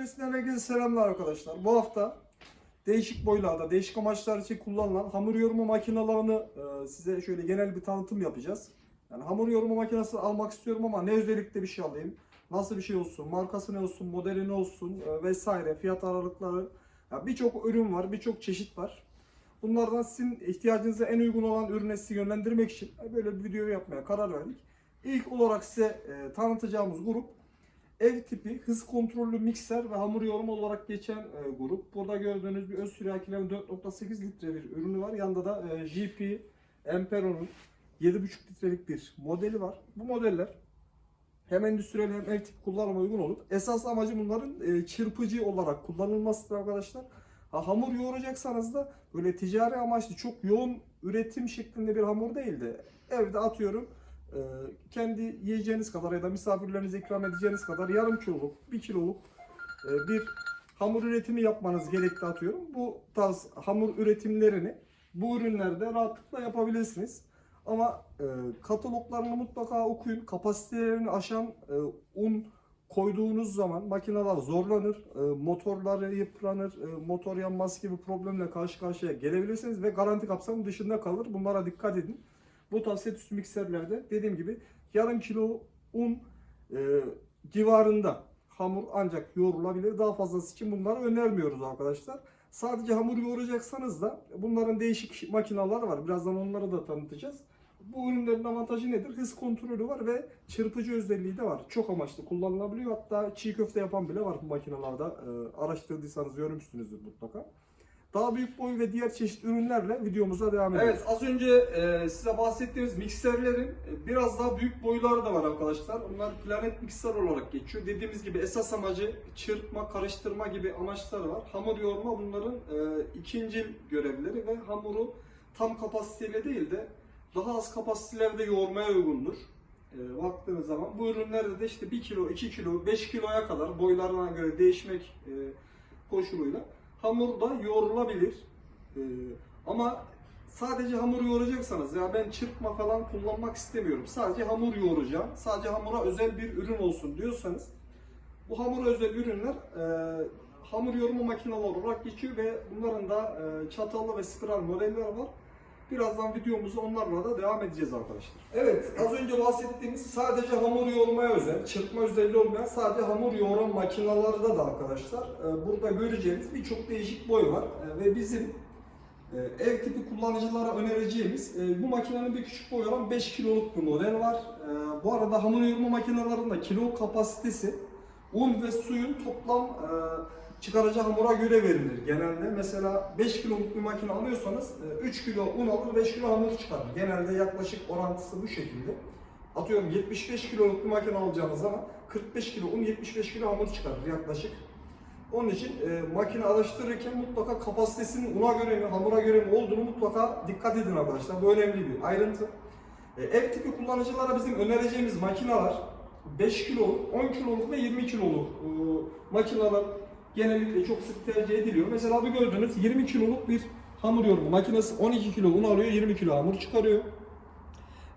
Atölyesi'nden herkese selamlar arkadaşlar. Bu hafta değişik boylarda, değişik amaçlar için kullanılan hamur yorumu makinalarını e, size şöyle genel bir tanıtım yapacağız. Yani hamur yorumu makinesi almak istiyorum ama ne özellikle bir şey alayım, nasıl bir şey olsun, markası ne olsun, modeli ne olsun e, vesaire, fiyat aralıkları. Ya birçok ürün var, birçok çeşit var. Bunlardan sizin ihtiyacınıza en uygun olan ürüne sizi yönlendirmek için böyle bir video yapmaya karar verdik. İlk olarak size e, tanıtacağımız grup ev tipi hız kontrollü mikser ve hamur yorumu olarak geçen e, grup. Burada gördüğünüz bir öz süryakilerin 4.8 litre bir ürünü var. Yanında da e, JP Empero'nun 7.5 litrelik bir modeli var. Bu modeller hem endüstriyel hem ev tipi kullanıma uygun olup esas amacı bunların e, çırpıcı olarak kullanılmasıdır arkadaşlar. Ha, hamur yoğuracaksanız da böyle ticari amaçlı çok yoğun üretim şeklinde bir hamur değil de evde atıyorum kendi yiyeceğiniz kadar ya da misafirlerinize ikram edeceğiniz kadar yarım kiloluk, bir kiloluk e, bir hamur üretimi yapmanız gerekti atıyorum. Bu tarz hamur üretimlerini bu ürünlerde rahatlıkla yapabilirsiniz. Ama e, kataloglarını mutlaka okuyun. Kapasitelerini aşan e, un koyduğunuz zaman makineler zorlanır, motorları yıpranır, motor yanması gibi problemle karşı karşıya gelebilirsiniz ve garanti kapsamı dışında kalır. Bunlara dikkat edin. Bu tarz set üstü mikserlerde dediğim gibi yarım kilo un e, civarında hamur ancak yoğrulabilir. Daha fazlası için bunları önermiyoruz arkadaşlar. Sadece hamur yoğuracaksanız da bunların değişik makineler var. Birazdan onları da tanıtacağız. Bu ürünlerin avantajı nedir? Hız kontrolü var ve çırpıcı özelliği de var. Çok amaçlı kullanılabiliyor. Hatta çiğ köfte yapan bile var bu makinalarda. E, araştırdıysanız görmüşsünüzdür mutlaka. Daha büyük boy ve diğer çeşit ürünlerle videomuza devam edelim. Evet az önce e, size bahsettiğimiz mikserlerin e, biraz daha büyük boyları da var arkadaşlar. Bunlar planet mikser olarak geçiyor. Dediğimiz gibi esas amacı çırpma, karıştırma gibi amaçları var. Hamur yoğurma bunların e, ikincil görevleri ve hamuru tam kapasiteyle değil de daha az kapasitelerde yoğurmaya uygundur. E, baktığınız zaman bu ürünlerde de işte 1 kilo, 2 kilo, 5 kiloya kadar boylarına göre değişmek e, koşuluyla hamur da yoğrulabilir. Ee, ama sadece hamur yoğuracaksanız ya ben çırpma falan kullanmak istemiyorum. Sadece hamur yoğuracağım. Sadece hamura özel bir ürün olsun diyorsanız bu hamura özel ürünler e, hamur yoğurma makineleri olarak geçiyor ve bunların da e, çatallı ve spiral modeller var. Birazdan videomuzu onlarla da devam edeceğiz arkadaşlar. Evet, az önce bahsettiğimiz sadece hamur yoğurmaya özel, çırpma özelliği olmayan sadece hamur yoğuran makinalarda da arkadaşlar e, burada göreceğiniz birçok değişik boy var E, ve bizim e, ev tipi kullanıcılara önereceğimiz bu makinenin bir küçük boyu olan 5 kiloluk bir model var. Bu arada hamur yoğurma makinelerinde kilo kapasitesi un ve suyun toplam çıkaracağı hamura göre verilir genelde. Mesela 5 kiloluk bir makine alıyorsanız 3 kilo un alır 5 kilo hamur çıkarır. Genelde yaklaşık orantısı bu şekilde. Atıyorum 75 kiloluk bir makine alacağınız zaman 45 kilo un 75 kilo hamur çıkarır yaklaşık. Onun için e, makine araştırırken mutlaka kapasitesinin una göre mi, hamura göre mi olduğunu mutlaka dikkat edin arkadaşlar. Bu önemli bir ayrıntı. E, ev tipi kullanıcılara bizim önereceğimiz makineler 5 kiloluk, 10 kiloluk ve 20 kiloluk e, makineler genellikle çok sık tercih ediliyor. Mesela bu gördüğünüz 20 kiloluk bir hamur yorumu makinesi 12 kilo un alıyor, 20 kilo hamur çıkarıyor.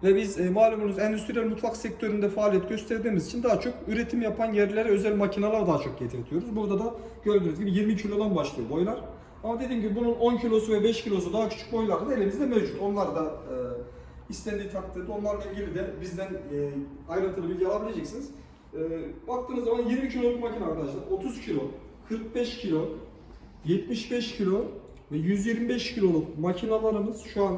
Ve biz e, malumunuz endüstriyel mutfak sektöründe faaliyet gösterdiğimiz için daha çok üretim yapan yerlere özel makineler daha çok getirtiyoruz. Burada da gördüğünüz gibi 20 kilodan başlıyor boylar. Ama dediğim gibi bunun 10 kilosu ve 5 kilosu daha küçük boylarda da elimizde mevcut. Onlar da e, istendiği takdirde onlarla ilgili de bizden e, ayrıntılı bilgi alabileceksiniz. E, baktığınız zaman 20 kiloluk makine arkadaşlar 30 kilo, 45 kilo, 75 kilo ve 125 kiloluk makinalarımız şu an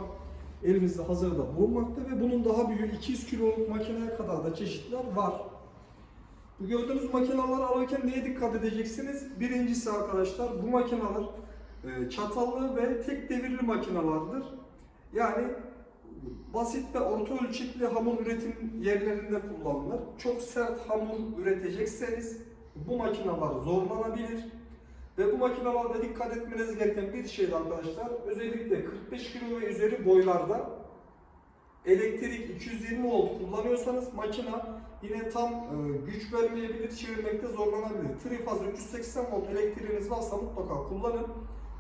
elimizde hazırda bulunmakta ve bunun daha büyük 200 kiloluk makineye kadar da çeşitler var. Bu gördüğünüz makineleri alırken neye dikkat edeceksiniz? Birincisi arkadaşlar bu makineler e, çatallı ve tek devirli makinalardır. Yani basit ve orta ölçekli hamur üretim yerlerinde kullanılır. Çok sert hamur üretecekseniz bu makineler zorlanabilir. Ve bu makinelerde dikkat etmeniz gereken bir şey arkadaşlar, özellikle 45 kilo ve üzeri boylarda elektrik 220 volt kullanıyorsanız makina yine tam e, güç vermeyebilir, çevirmekte zorlanabilir. Trifaz 380 volt elektriğiniz varsa mutlaka kullanın.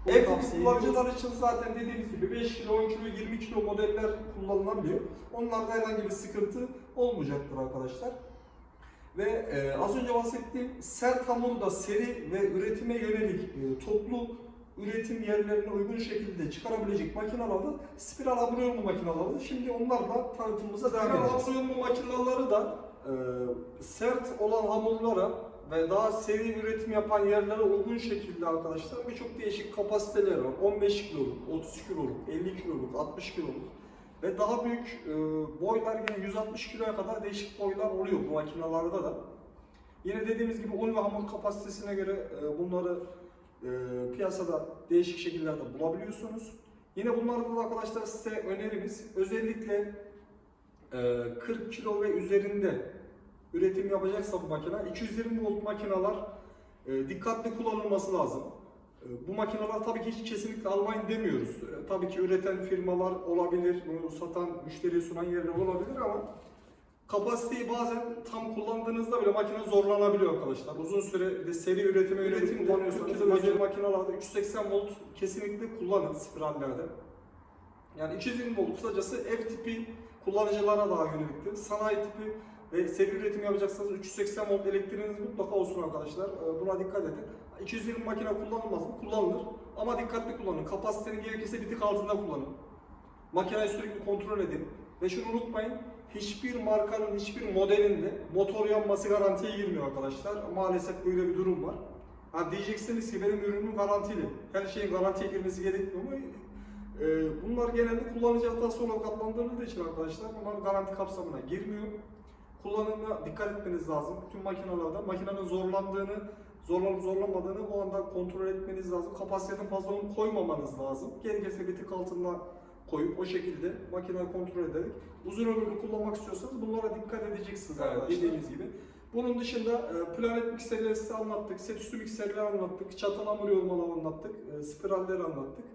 Bu Ev tipi tavsiye kullanıcılar için zaten dediğimiz gibi 5 kilo, 10 kilo, 20 kilo modeller kullanılabiliyor. Onlarda herhangi bir sıkıntı olmayacaktır arkadaşlar. Ve e, az önce bahsettiğim sert hamuru da seri ve üretime yönelik e, toplu üretim yerlerine uygun şekilde çıkarabilecek makinalarda spiral hamur yoğurma makinaları. Şimdi onlarla tanıtımımıza devam edeceğiz. Spiral hamur yoğurma makinaları da e, sert olan hamurlara ve daha seri üretim yapan yerlere uygun şekilde arkadaşlar birçok değişik kapasiteler var. 15 kiloluk, 30 kiloluk, 50 kiloluk, 60 kiloluk ve daha büyük e, boylar yine 160 kiloya kadar değişik boylar oluyor bu makinalarda da. Yine dediğimiz gibi un ve hamur kapasitesine göre e, bunları e, piyasada değişik şekillerde bulabiliyorsunuz. Yine bunlarda da arkadaşlar size önerimiz özellikle e, 40 kilo ve üzerinde üretim yapacaksa bu makine 220 volt makineler e, dikkatli kullanılması lazım. E, Bu makineler tabii ki hiç kesinlikle almayın demiyoruz. E, Tabii ki üreten firmalar olabilir, bunu satan, müşteriye sunan yerler olabilir ama kapasiteyi bazen tam kullandığınızda bile makine zorlanabiliyor arkadaşlar. Uzun süre bir de seri üretime üretim kullanıyorsanız özel makinelerde 380 volt kesinlikle kullanın spirallerde. Yani 220 volt kısacası F tipi kullanıcılara daha yöneliktir. Sanayi tipi ve seri üretim yapacaksanız 380 volt elektriğiniz mutlaka olsun arkadaşlar. Ee, Buna dikkat edin. 220 makine kullanılmaz mı? Kullanılır. Ama dikkatli kullanın. Kapasitenin gerekirse bir tık altında kullanın. Makineyi sürekli kontrol edin. Ve şunu unutmayın. Hiçbir markanın, hiçbir modelinde motor yanması garantiye girmiyor arkadaşlar. Maalesef böyle bir durum var. Ha diyeceksiniz ki benim ürünüm garantili. Her şeyin garantiye girmesi gerekmiyor mu? Ee, bunlar genelde kullanıcı hatası olarak adlandırıldığı için arkadaşlar bunlar garanti kapsamına girmiyor. Kullanımına dikkat etmeniz lazım. Tüm makinalarda makinenin zorlandığını, zorlanıp zorlamadığını o anda kontrol etmeniz lazım. Kapasitenin fazla onu koymamanız lazım. Gerekirse bir tık altına koyup o şekilde makineyi kontrol ederek uzun ömürlü kullanmak istiyorsanız bunlara dikkat edeceksiniz Evet, arkadaşlar dediğimiz gibi. Bunun dışında e, planet mikserleri size anlattık, set üstü mikserleri anlattık, çatal hamur yoğurmaları anlattık, e, spiralleri anlattık.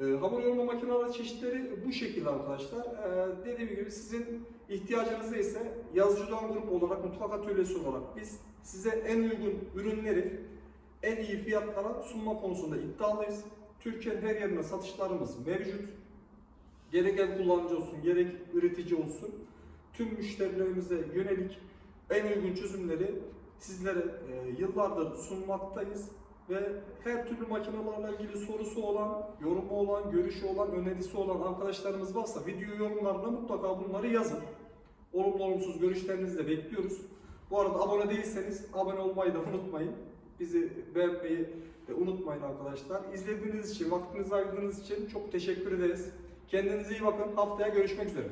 E, hamur yoğurma makineleri çeşitleri bu şekilde arkadaşlar. E, dediğim gibi sizin ihtiyacınız ise yazıcı doğan grup olarak, mutfak atölyesi olarak biz size en uygun ürünleri en iyi fiyatlara sunma konusunda iddialıyız. Türkiye'nin her yerine satışlarımız mevcut. Gerek ev kullanıcı olsun, gerek üretici olsun. Tüm müşterilerimize yönelik en uygun çözümleri sizlere e, yıllardır sunmaktayız ve her türlü makinelerle ilgili sorusu olan, yorumu olan, görüşü olan, önerisi olan arkadaşlarımız varsa video yorumlarına mutlaka bunları yazın. Olumlu olumsuz görüşlerinizi de bekliyoruz. Bu arada abone değilseniz abone olmayı da unutmayın. Bizi beğenmeyi de unutmayın arkadaşlar. İzlediğiniz için, vaktinizi ayırdığınız için çok teşekkür ederiz. Kendinize iyi bakın. Haftaya görüşmek üzere.